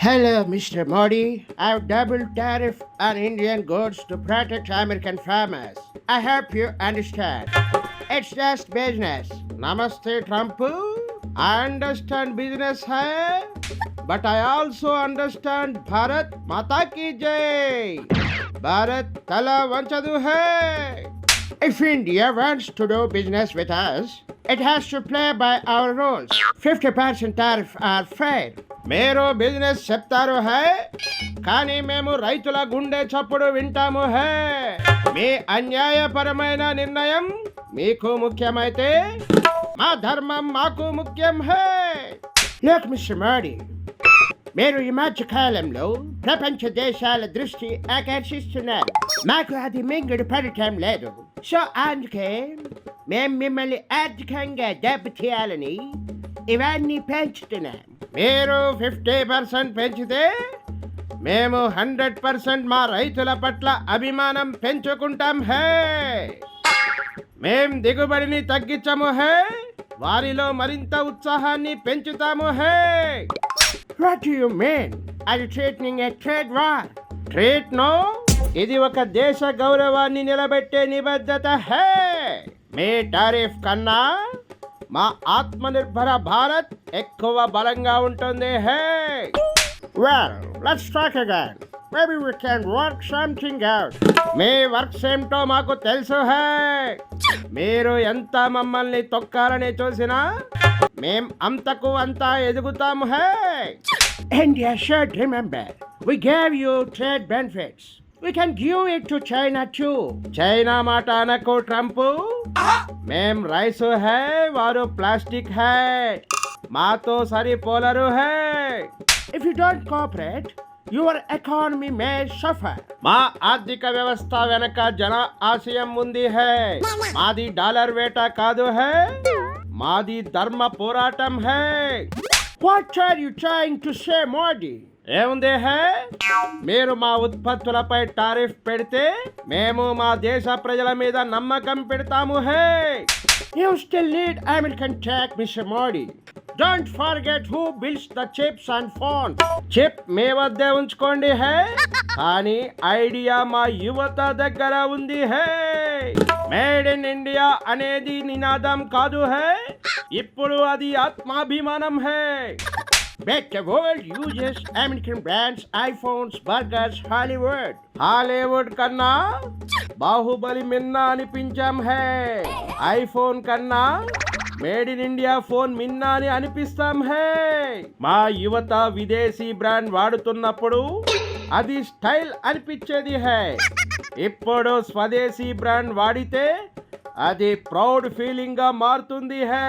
Hello, Mr. Modi. I've doubled tariff on Indian goods to protect American farmers. I hope you understand. It's just business. Namaste, Trump. I understand business hai, but I also understand Bharat Mata ki Jai. Bharat tala vanchadu hai. If India wants to do business with us, it has to play by our rules. 50% tariff are fair. మీరు business చెప్తారు హే కానీ మేము రైతుల గుండె చప్పుడు వింటాము హే మీ అన్యాయపరమైన నిర్ణయం మీకు ముఖ్యమైతే మా ధర్మం మాకు ముఖ్యం హే లేక మిస్టర్ మోడీ మీరు ఈ మధ్య కాలంలో ప్రపంచ దేశాల దృష్టి ఆకర్షిస్తున్నారు. మాకు అది మింగుడు పడటం లేదు. సో అందుకే మేము మిమ్మల్ని ఆర్థికంగా దెబ్బతీయాలని ఇవన్నీ పెంచుతున్నాం. మీరు ఫిఫ్టీ పర్సెంట్ పెంచితే మేము హండ్రెడ్ పర్సెంట్ మా రైతుల పట్ల అభిమానం పెంచుకుంటాం హే. మేం దిగుబడిని తగ్గించము హే. వారిలో మరింత ఉత్సాహాన్ని పెంచుతాము హే. వాట్ యు మీన్ అది threatening a trade war trade no ఇది ఒక దేశ గౌరవాన్ని నిలబెట్టే నిబద్ధత హే! మీ టారిఫ్ కన్నా మా ఆత్మనిర్భర భారత్ ఎక్కువ బలంగా ఉంటుంది హే! Well let's talk again maybe we can work something out me works ఏమిటో మాకు తెలుసు హే! మీరు ఎంత మమ్మల్ని తొక్కాలని చూసినా మేం అంతకు అంతా ఎదుగుతాము హే! And yeah sure remember we gave you trade benefits We can give it to China chew China మాట అనకు ట్రంప్. మేం రైస్ హై! వారు ప్లాస్టిక్ హై! మాతో సరిపోలరు high! If you don't cooperate your economy may suffer మా ఆర్థిక వ్యవస్థ వెనక జన ఆశయం ఉంది హై! మాది డాలర్ వేట కాదు హై! మాది ధర్మ పోరాటం హే. What are you trying to say Modi? ఏముంది హే? మీరు మా ఉత్పత్తులపై టారిఫ్ పెడితే మేము మా దేశ ప్రజల మీద నమ్మకం పెడతాము హే. You still need American tech mister Modi. Don't forget who builds the chips and phone chip మీ వద్దే ఉంచుకోండి హే. కానీ ఐడియా మా యువత దగ్గర ఉంది హే. మేడ్ ఇన్ ఇండియా అనేది నినాదం కాదు హే. ఇప్పుడు అది ఆత్మాభిమానం హే. Bet the world uses American brands, iPhones, burgers, Hollywood. Hollywood కన్నా బాహుబలి మిన్న అనిపించాం హే. ఐఫోన్ కన్నా మేడ్ ఇన్ ఇండియా ఫోన్ మిన్న అని అనిపిస్తాం హే. మా యువత విదేశీ బ్రాండ్ వాడుతున్నప్పుడు అది స్టైల్ అనిపించేది హే. ఇప్పుడు స్వదేశీ బ్రాండ్ వాడితే అది ప్రౌడ్ ఫీలింగ్గా మారుతుంది హే.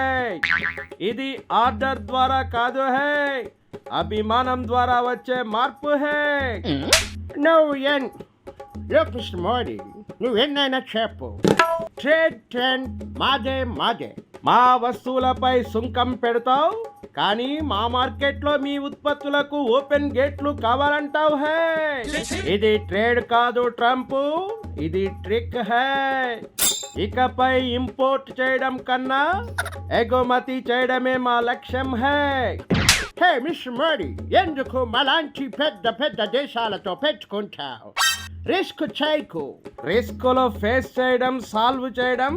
ఇది ఆర్డర్ ద్వారా కాదు హే. అభిమానం ద్వారా వచ్చే మార్పు హే. నువ్వు ఎన్ లోక్ మిస్టర్ మోడీ నువ్వు ఎన్నైనా చెప్పు. ట్రేడ్ ట్రెండ్ మాదే మాదే మా వస్తువులపై సుంకం పెడతావు? కానీ మా మార్కెట్లో మీ ఉత్పత్తులకు ఓపెన్ గేట్లు కావాలంటావు హే? ఇది ట్రేడ్ కాదు ట్రంప్ ఇది ట్రిక్ హే. ఇకపై ఇంపోర్ట్ చేయడం కన్నా ఎగుమతి చేయడమే మా లక్ష్యం హే. హే మిస్ మోడీ ఎందుకు మలాంటి పెద్ద పెద్ద దేశాలతో పెట్టుకుంటావు రిస్క్ చేయకు. రిస్క్లో ఫేస్ చేయడం సాల్వ్ చేయడం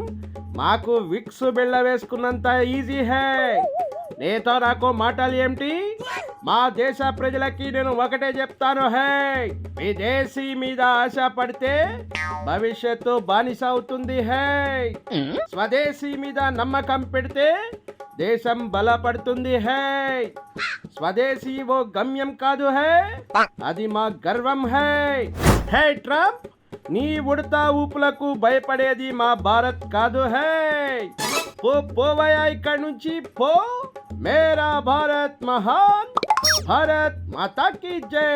మాకు విక్స్ బిళ్ళ వేసుకున్నంత ఈజీ హే. నీతో నాకు మాటలు ఏమిటి? మా దేశ ప్రజలకి నేను ఒకటే చెప్తాను హే. విదేశీ మీద ఆశ పడితే భవిష్యత్తు బానిస అవుతుంది హే. స్వదేశీ మీద నమ్మకం పెడితే దేశం బలపడుతుంది హే. స్వదేశీ ఓ గమ్యం కాదు హే. అది మా గర్వం హే. హే ట్రంప్! నీ ఉడతా ఊపులకు భయపడేది మా భారత్ కాదు హే! పో పోవయా ఇక్కడి నుంచి పో! మేరా భారత్ మహాన్! భారత్ మాతా కీ జై!